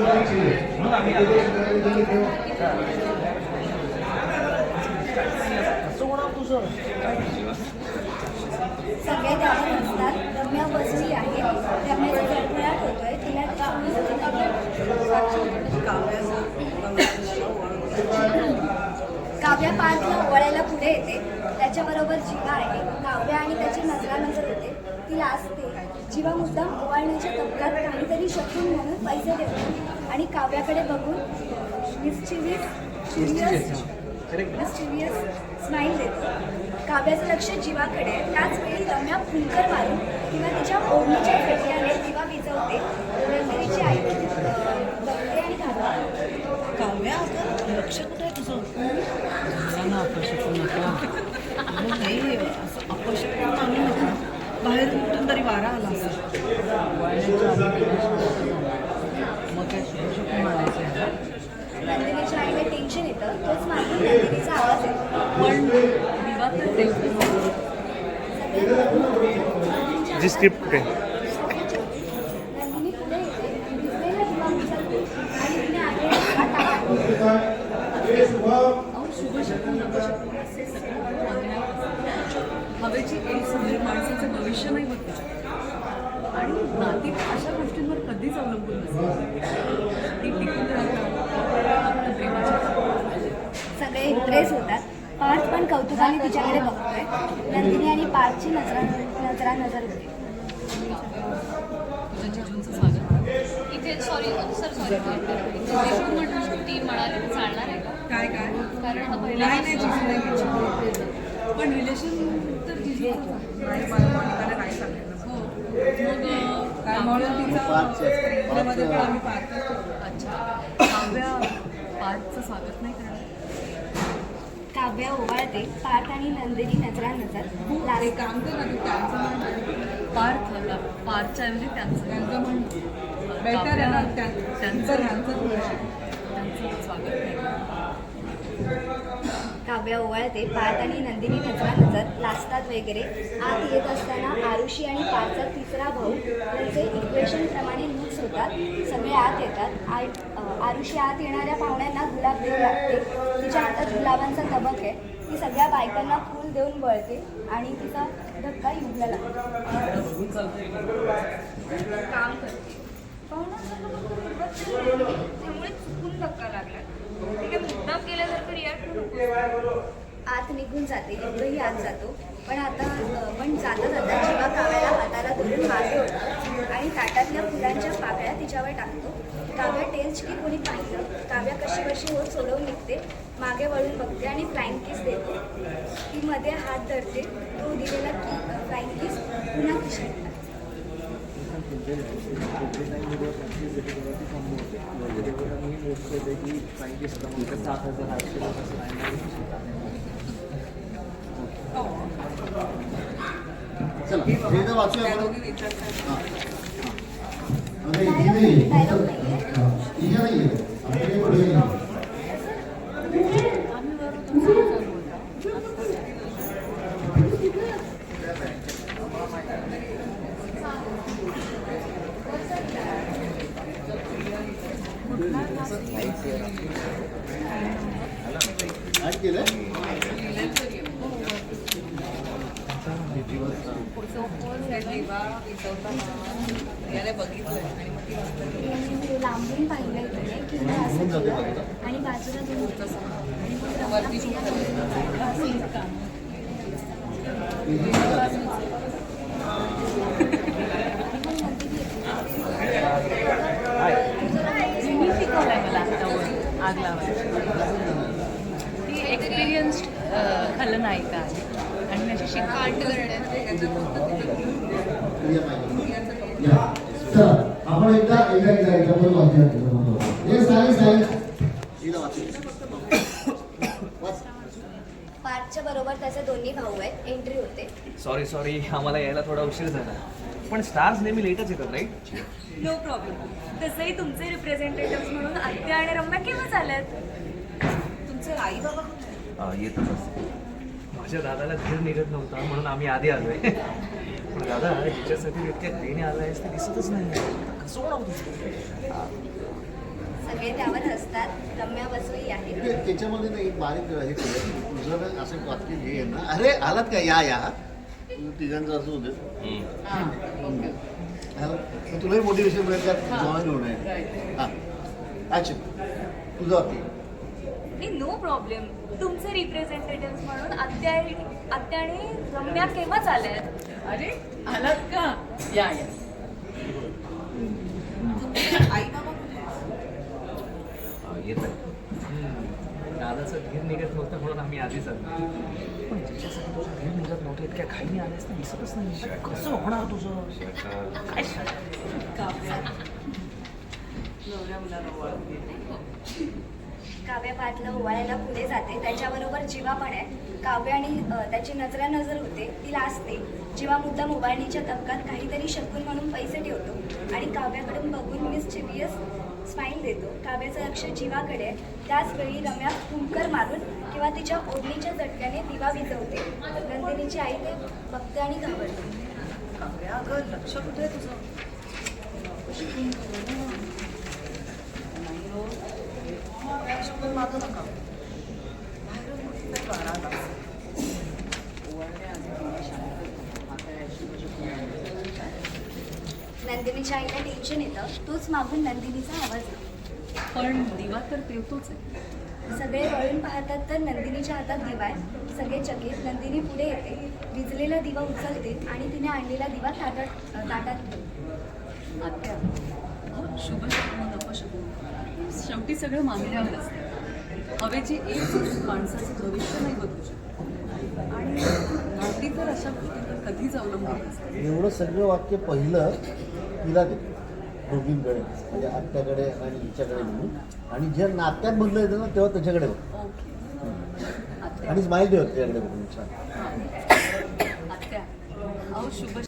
म्हणून आम्ही आलो. सगळे त्यावर असतात रम्या बसली आहे. रम्याचा जळफळाट होतोय तिला काव्या पार्थला ओवाळायला पुढे येते. त्याच्याबरोबर जीवा आहे. काव्या आणि त्याची नजरा नजर होते. ती लाजते जीवा मुद्दाम ओवाळण्याच्या तबकात काहीतरी शकून म्हणून पैसे देतो आणि काव्याकडे बघून मिस्चिवियस क्युरियस मिस्चिवियस स्माईल देतो काव्याचं लक्ष जीवाकडे त्याच वेळी रम्या फुंकर मारून किंवा तिच्या ओढणीच्या फेट्याने जीवा विजवते रंगरीची आई बघते आणि घाबरते. काव्या लक्ष कुठे आहे तुझं मुलांना अपशकुन नका अगं नाही असं अपशकुन आणू नका बाहेरून कुठून तरी वारा आला असेल मग काय शुभशकुन म्हणायचं आहे ना? नंदिनीच्या आईला टेन्शन येतं. तोच नंदिनीचा आवाज येतो पण जी स्क्रिप्ट कुठे आणि तिने आलेला दिवा टाकतो. अहो शुभशकुन अपशकुन असे सगळे मागण्या हवेची एस म्हणजे माणसाचं भविष्य नाही बघ त्याच्यात आणि नाती अशा गोष्टींवर कधीच अवलंबून नसते ती टिकून राहतात आपल्या प्रेमाच्या सगळे इम्प्रेस होतात. पार्थ पण कौतुकाने तिच्याकडे बघतोय. नंदिनी आणि पार्थची नजरा नजरा नजर होते. इथे सॉरी सर सॉरी ती म्हणाली चालणार आहे काय काय? कारण हा पहिला नाही. पण रिलेशन तर नाही हो. काव्या? स्वागत नाही करणार. काव्या ओवाळते पार्थ आणि नंदिनी नजरा नजर लाजते. काम कर ना तू त्यांचं म्हण पार्थ पार्थच्या ऐवजी त्यांचं त्यांचं म्हण बेटर आहे ना त्यांचं त्यांचं त्यांचं स्वागत नाही. काव्या ओवाळते पार्थ आणि नंदिनी नजरा नजर लाजतात वगैरे आत येत असताना आरुषी आणि पार्थचा तिसरा भाऊ त्यांचे इक्वेशन होतात सगळे आत येतात. आय आरुषी आत येणाऱ्या पाहुण्यांना गुलाब देऊ लागते. तिच्या हातात गुलाबांचा तबक आहे. ती सगळ्या बायकांना फूल देऊन बळते आणि तिचा धक्का युगला लागतो. काम करते. त्यामुळे चुकून धक्का लागला. ठीक आहे मुद्दाम केल्यासारखं रिॲक्ट नको. आत निघून जाते. युगही आत जातो. पण आता पण जाता जाता जीवा काव्याला हाताला धरून मागे ताटातल्या फुलांच्या पाकळ्या तिच्यावर टाकतो. काव्या टेस्ट की कोणी पाहिलं? काव्या कशी कशी होत सोडवून निघते? मागे वळून बघते आणि फ्लाईंग किस देते. ती मध्ये हात धरते. तो दिलेला की फ्लाईंग किस पुन्हा खिशात हे वाचूया आता इथे. इथे नाही. आपल्याकडे पुढे नाही. आम्ही बरोबर तुमचं चालू होता ऍड केलंय याला बघितलं आणि मग ती वाचलं. मी लांबून पाहिलं इकडे की आणि बाजूला शिकवलंय मला आग लावायची ती एक्सपिरियन्स्ड खलनायिका आहे. अशी करण्यात आपण एकदा एका एका याच्यावर वाचूया त्याच्याबरोबर. हे वाचूया. वाच. पार्थच्या बरोबर त्याचे दोन्ही भाऊ आहेत. एंट्री होते. सॉरी सॉरी आम्हाला यायला थोडा उशीर झाला. पण स्टार्स नेहमी लेटच येतात राईट नो प्रॉब्लेम तसंही तुमचे रिप्रेझेंटेटिव्ह म्हणून आत्या आणि रम्या केव्हा झाल्यात? तुमचे आई बाबा येतच असते माझ्या दादाला धीर निघत नव्हता म्हणून आम्ही आधी आलोय. पण दादा जिच्यासाठी इतक्या ट्रेने आलायस ते दिसतच नाही. कसं होणार तुझं? सगळे त्यावर हसतात रम्या आहे. त्याच्यामध्ये ना एक बारीक हे केलं. तुझं ना असं वाक्य हे आहे ना. अरे आलात का? या या. तिघांचं असं होतं. आलं? तुलाही मोटिवेशन मिळेल का? जॉईन होणं आहे राईट हां. अच्छा तुझं मी नो प्रॉब्लेम. तुमचे रिप्रेझेंटेटिव्ह म्हणून आत्या आत्या आणि रम्या केव्हाच आल्या? आहेत अरे आलात का? या या. येत दादाचं धीर निघत नव्हतं म्हणून आम्ही आधीच आलो. पण ज्याच्यासाठी तुझं धीर निघत नव्हतं इतक्या घाईने आलेस ना दिसतच नाही. कसं होणार तुझं? काय नवऱ्या मुलाला ओळखते. काव्य पाटलं ओवाळायला पुढे जाते. त्याच्याबरोबर जीवा पण आहे. काव्य आणि त्याची नजरा नजर होते ती लाजते. जीवा मुद्दाम ओवाळणीच्या तबकात काहीतरी शकून म्हणून पैसे ठेवतो आणि काव्याकडून बघून मिस चिबियस स्माईल देतो. काव्याचं लक्ष जीवाकडे आहे. त्याचवेळी रम्या हुंकर मारून किंवा तिच्या ओढणीच्या झटक्याने दिवा विजवते नंदिनीची आई ते बघते आणि घाबरते. काव्या अगं लक्ष कुठे तुझं नाही हो शिकून मागू नका बाहेरून कुठे बारा तास ओवाळण्याआधी थोडा शांत कर. आता या शिवाजी नंदिनीच्या आईला टेन्शन येतं. तोच मागून नंदिनीचा आवाज येतो पण दिवा तर तेवतोच आहे. सगळे वळून पाहतात तर नंदिनीच्या हातात दिवा आहे. सगळे चकित. नंदिनी पुढे येते. विजलेला दिवा उचलते आणि तिने आणलेला दिवा ताटात ताटात आत्या शुभ शकून अपशकून शेवटी सगळं मानल्यावर असतं. हवेची एक गोष्ट माणसाचं भविष्य नाही बदलू शकत. आणि नाती तर अशा गोष्टींवर कधीच अवलंबून असतात एवढं सगळं वाक्य पहिलं तिला देतो. दोघींकडे म्हणजे आत्याकडे आणि हिच्याकडे म्हणून. आणि जेव्हा नात्यात बदलं येतं ना तेव्हा त्याच्याकडे बघ ओके. आणि स्माईल ठेवत त्याच्याकडे बघून छान. आत्या. अहो शुभ